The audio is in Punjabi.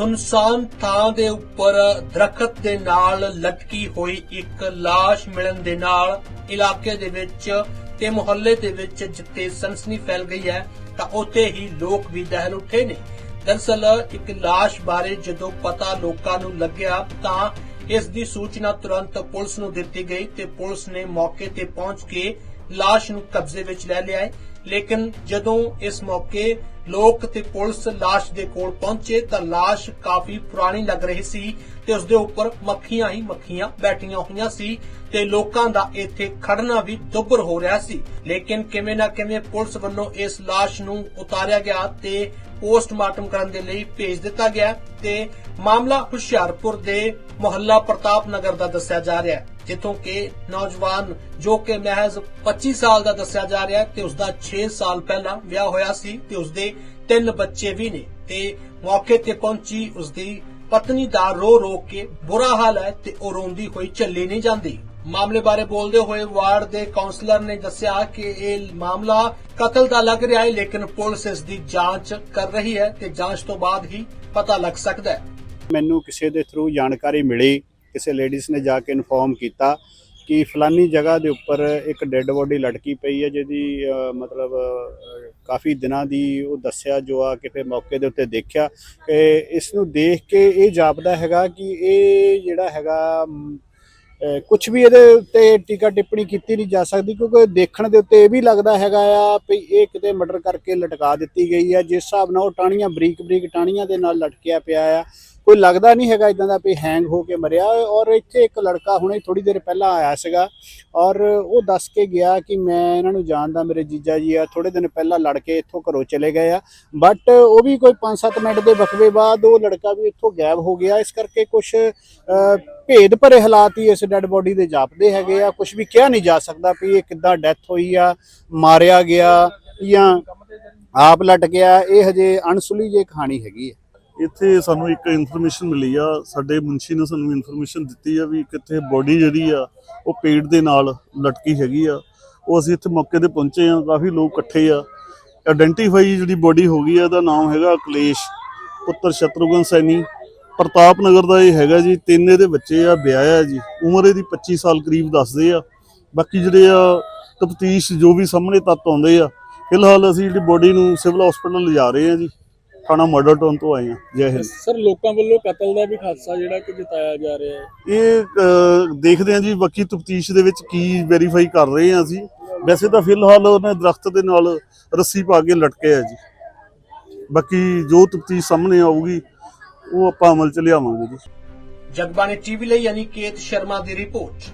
ਸੁਨਸਾਨ ਥਾਂ ਦੇ ਉੱਪਰ ਦਰਖਤ ਦੇ ਨਾਲ ਲਟਕੀ ਹੋਈ ਇੱਕ ਲਾਸ਼ ਮਿਲਣ ਦੇ ਨਾਲ ਇਲਾਕੇ ਦੇ ਵਿੱਚ ਤੇ ਮੁਹੱਲੇ ਦੇ ਵਿੱਚ ਜਿੱਥੇ ਸਨਸਨੀ ਫੈਲ ਗਈ ਹੈ, ਤਾਂ ਉੱਥੇ ਹੀ ਲੋਕ ਵੀ ਦਹਿਲ ਉੱਠੇ ਨੇ। ਦਰਸਲ ਇੱਕ ਲਾਸ਼ ਬਾਰੇ ਜਦੋਂ ਪਤਾ ਲੋਕਾਂ ਨੂੰ ਲੱਗਿਆ, ਤਾਂ ਇਸ ਦੀ ਸੂਚਨਾ ਤੁਰੰਤ ਪੁਲਿਸ ਨੂੰ ਦਿੱਤੀ ਗਈ ਤੇ ਪੁਲਿਸ ਨੇ ਮੌਕੇ ਤੇ ਪਹੁੰਚ ਕੇ ਲਾਸ਼ ਨੂੰ ਕਬਜ਼ੇ ਵਿੱਚ ਲੈ ਲਿਆ ਹੈ ਲੇਕਿਨ ਜਦੋਂ ਇਸ ਮੌਕੇ ਲੋਕ ਤੇ ਪੁਲਿਸ ਲਾਸ਼ ਦੇ ਕੋਲ ਪਹੁੰਚੇ ਤਾਂ ਲਾਸ਼ ਕਾਫੀ ਪੁਰਾਣੀ ਲੱਗ ਰਹੀ ਸੀ ਤੇ ਉਸ ਦੇ ਉੱਪਰ ਮੱਖੀਆਂ ਹੀ ਮੱਖੀਆਂ ਬੈਠੀਆਂ ਹੋਈਆਂ ਸੀ ਤੇ ਲੋਕਾਂ ਦਾ ਇੱਥੇ ਖੜਨਾ ਵੀ ਦੁੱਬਰ ਹੋ ਰਿਹਾ ਸੀ। ਲੇਕਿਨ ਕਿਵੇਂ ਨਾ ਕਿਵੇਂ ਪੁਲਿਸ ਵੱਲੋਂ ਇਸ ਲਾਸ਼ ਨੂੰ ਉਤਾਰਿਆ ਗਿਆ ਤੇ ਪੋਸਟਮਾਰਟਮ ਕਰਨ ਦੇ ਲਈ ਭੇਜ ਦਿੱਤਾ ਗਿਆ ਤੇ ਮਾਮਲਾ ਹੁਸ਼ਿਆਰਪੁਰ ਦੇ ਮੁਹੱਲਾ ਪ੍ਰਤਾਪ ਨਗਰ ਦਾ ਦੱਸਿਆ ਜਾ ਰਿਹਾ ਹੈ, ਜਿੱਥੋਂ ਕਿ ਨੌਜਵਾਨ ਜੋ ਕਿ ਮਹਿਜ਼ 25 ਸਾਲ ਦਾ ਦੱਸਿਆ ਜਾ ਰਿਹਾ ਤੇ ਉਸ ਦਾ 6 ਸਾਲ ਪਹਿਲਾਂ ਵਿਆਹ ਹੋਇਆ ਸੀ ਤੇ ਉਸ ਦੇ ਤਿੰਨ ਬੱਚੇ ਵੀ ਨੇ ਤੇ ਮੌਕੇ ਤੇ ਪਹੁੰਚੀ ਉਸ ਪਤਨੀ ਦਾ ਰੋ ਰੋ ਕੇ ਬੁਰਾ ਹਾਲ ਹੈ ਤੇ ਉਹ ਰੋਂਦੀ ਹੋਈ ਚੱਲੀ ਨਹੀਂ ਜਾਂਦੀ। ਮਾਮਲੇ ਬਾਰੇ ਬੋਲਦੇ ਹੋਏ ਵਾਰਡ ਦੇ ਕਾਉਂਸਲਰ ਨੇ ਦੱਸਿਆ ਕਿ ਇਹ ਮਾਮਲਾ ਕਤਲ ਦਾ ਲੱਗ ਰਿਹਾ ਹੈ, ਲੇਕਿਨ ਪੁਲਿਸ ਇਸ ਦੀ ਜਾਂਚ ਕਰ ਰਹੀ ਹੈ ਤੇ ਜਾਂਚ ਤੋਂ ਬਾਅਦ ਹੀ ਪਤਾ ਲੱਗ ਸਕਦਾ ਹੈ। ਮੈਨੂੰ ਕਿਸੇ ਦੇ ਥਰੂ ਜਾਣਕਾਰੀ ਮਿਲੀ, ਕਿਸੇ ਲੇਡੀਜ਼ ਨੇ ਜਾ ਕੇ ਇਨਫੋਰਮ ਕੀਤਾ। ਕਿ ਫਲਾਨੀ ਜਗ੍ਹਾ ਦੇ ਉੱਪਰ ਇੱਕ ਡੈੱਡ ਬੋਡੀ ਲਟਕੀ ਪਈ ਹੈ, ਜਿਹਦੀ ਮਤਲਬ ਕਾਫੀ ਦਿਨਾਂ ਦੀ ਉਹ ਦੱਸਿਆ, ਜੋ ਆ ਕਿ ਫਿਰ ਮੌਕੇ ਦੇ ਉੱਤੇ ਦੇਖਿਆ। ਕਿ ਇਸ ਨੂੰ ਦੇਖ ਕੇ ਇਹ ਜਾਪਦਾ ਹੈਗਾ ਕਿ ਇਹ ਜਿਹੜਾ ਹੈਗਾ ਕੁਝ ਵੀ ਇਹਦੇ ਉੱਤੇ ਟੀਕਾ ਟਿੱਪਣੀ ਕੀਤੀ ਨਹੀਂ ਜਾ ਸਕਦੀ, ਕਿਉਂਕਿ ਦੇਖਣ ਦੇ ਉੱਤੇ ਇਹ ਵੀ ਲੱਗਦਾ ਹੈਗਾ ਆ ਵੀ ਇਹ ਕਿਤੇ ਮਰਡਰ ਕਰਕੇ ਲਟਕਾ ਦਿੱਤੀ ਗਈ ਆ ਜਿਸ ਹਿਸਾਬ ਨਾਲ ਉਹ ਟਾਹਣੀਆਂ ਬਰੀਕ ਬਰੀਕ ਟਾਹਣੀਆਂ ਦੇ ਨਾਲ ਲਟਕਿਆ ਪਿਆ ਆ। ਕੋਈ ਲੱਗਦਾ ਨਹੀਂ ਹੈਗਾ ਇਦਾਂ ਦਾ ਵੀ ਹੈਂਗ ਹੋ ਕੇ ਮਰਿਆ ਔਰ ਇੱਥੇ ਇੱਕ ਲੜਕਾ ਹੁਣੇ ਥੋੜੀ ਦੇਰ ਪਹਿਲਾਂ ਆਇਆ ਸੀਗਾ। ਔਰ ਉਹ ਦੱਸ ਕੇ ਗਿਆ ਕਿ ਮੈਂ ਇਹਨਾਂ ਨੂੰ ਜਾਣਦਾ, ਮੇਰੇ ਜੀਜਾ ਜੀ ਆ ਥੋੜੇ ਦਿਨ ਪਹਿਲਾਂ ਲੜ ਕੇ ਇੱਥੋਂ ਘਰੋਂ ਚਲੇ ਗਏ ਆ। ਬਟ ਉਹ ਵੀ ਕੋਈ 5-7 ਮਿੰਟ ਦੇ ਵਕਫੇ ਬਾਅਦ ਉਹ ਲੜਕਾ ਵੀ ਇੱਥੋਂ ਗਾਇਬ ਹੋ ਗਿਆ। ਇਸ ਕਰਕੇ ਕੁਝ ਭੇਦ ਭਰੇ ਹਾਲਾਤ ਹੀ ਇਸ ਡੈੱਡ ਬੋਡੀ ਦੇ ਜਾਪਦੇ ਹੈਗੇ ਆ। ਕੁਝ ਵੀ ਕਿਹਾ ਨਹੀਂ ਜਾ ਸਕਦਾ ਵੀ ਇਹ ਕਿੱਦਾਂ ਡੈਥ ਹੋਈ ਆ, ਮਾਰਿਆ ਗਿਆ ਜਾਂ ਆਪ ਲਟ ਗਿਆ। ਇਹ ਹਜੇ ਅਣਸੁਲੀ ਜੇ ਕਹਾਣੀ ਹੈਗੀ ਹੈ ਇੱਥੇ ਸਾਨੂੰ ਇੱਕ ਇਨਫੋਰਮੇਸ਼ਨ ਮਿਲੀ ਆ, ਸਾਡੇ ਮੁਨਸ਼ੀ ਨੇ ਸਾਨੂੰ ਇਨਫੋਰਮੇਸ਼ਨ ਦਿੱਤੀ ਆ ਵੀ ਕਿੱਥੇ ਬੋਡੀ ਜਿਹੜੀ ਆ, ਉਹ ਪੇਟ ਦੇ ਨਾਲ ਲਟਕੀ ਹੈਗੀ ਆ। ਉਹ ਅਸੀਂ ਇੱਥੇ ਮੌਕੇ ਤੇ ਪਹੁੰਚੇ ਆ, ਕਾਫੀ ਲੋਕ ਇਕੱਠੇ ਆ। ਆਇਡੈਂਟੀਫਾਈ ਜਿਹੜੀ ਬੋਡੀ ਹੋ ਗਈ ਆ ਇਹਦਾ ਨਾਮ ਹੈਗਾ ਅਕਲੇਸ਼, ਪੁੱਤਰ ਸ਼ਤਰੂਗਨ ਸੈਣੀ। ਪ੍ਰਤਾਪ ਨਗਰ ਦਾ ਇਹ ਹੈਗਾ ਜੀ, ਤਿੰਨ ਇਹਦੇ ਬੱਚੇ ਆ ਵਿਆਹਿਆ ਆ ਜੀ। ਉਮਰ ਇਹਦੀ 25 ਸਾਲ ਕਰੀਬ ਦੱਸਦੇ ਆ। ਬਾਕੀ ਜਿਹੜੇ ਆ ਤਫਤੀਸ਼ ਜੋ ਵੀ ਸਾਹਮਣੇ ਤੱਤ ਆਉਂਦੇ ਆ, ਫਿਲਹਾਲ ਅਸੀਂ ਜਿਹੜੀ ਬੋਡੀ ਨੂੰ ਸਿਵਲ ਹਸਪੀਟਲ ਲਿਜਾ ਰਹੇ ਆ ਜੀ। ਥਾਣਾ ਮਰਡਰ ਟਾਊਨ ਤੋਂ ਆਏ ਆ ਜੈ ਹਿੰਦ। ਸਰ ਲੋਕਾਂ ਵੱਲੋਂ ਕਤਲ ਦਾ ਵੀ ਖਾਦਸਾ ਜਿਹੜਾ ਕਿ ਜਤਾਇਆ ਜਾ ਰਿਹਾ ਹੈ। ਇਹ ਦੇਖਦੇ ਹਾਂ ਜੀ ਬਾਕੀ ਤਫਤੀਸ਼ ਦੇ ਵਿੱਚ ਕੀ ਵੈਰੀਫਾਈ ਕਰ ਰਹੇ ਹਾਂ ਅਸੀਂ। ਵੈਸੇ ਤਾਂ ਫਿਲਹਾਲ ਉਹਨੇ ਦਰਖਤ ਦੇ ਨਾਲ ਰੱਸੀ ਪਾ ਕੇ ਲਟਕੇ ਆ ਜੀ। ਬਾਕੀ ਜੋ ਤਫਤੀਸ਼ ਸਾਹਮਣੇ ਆਊਗੀ ਉਹ ਆਪਾਂ ਅਮਲ ਚ ਲਿਆਵਾਂਗੇ ਜੀ। ਜਗਬਾਣੀ ਟੀਵੀ ਲਈ ਅਨਿਕੇਤ ਸ਼ਰਮਾ ਦੀ ਰਿਪੋਰਟ।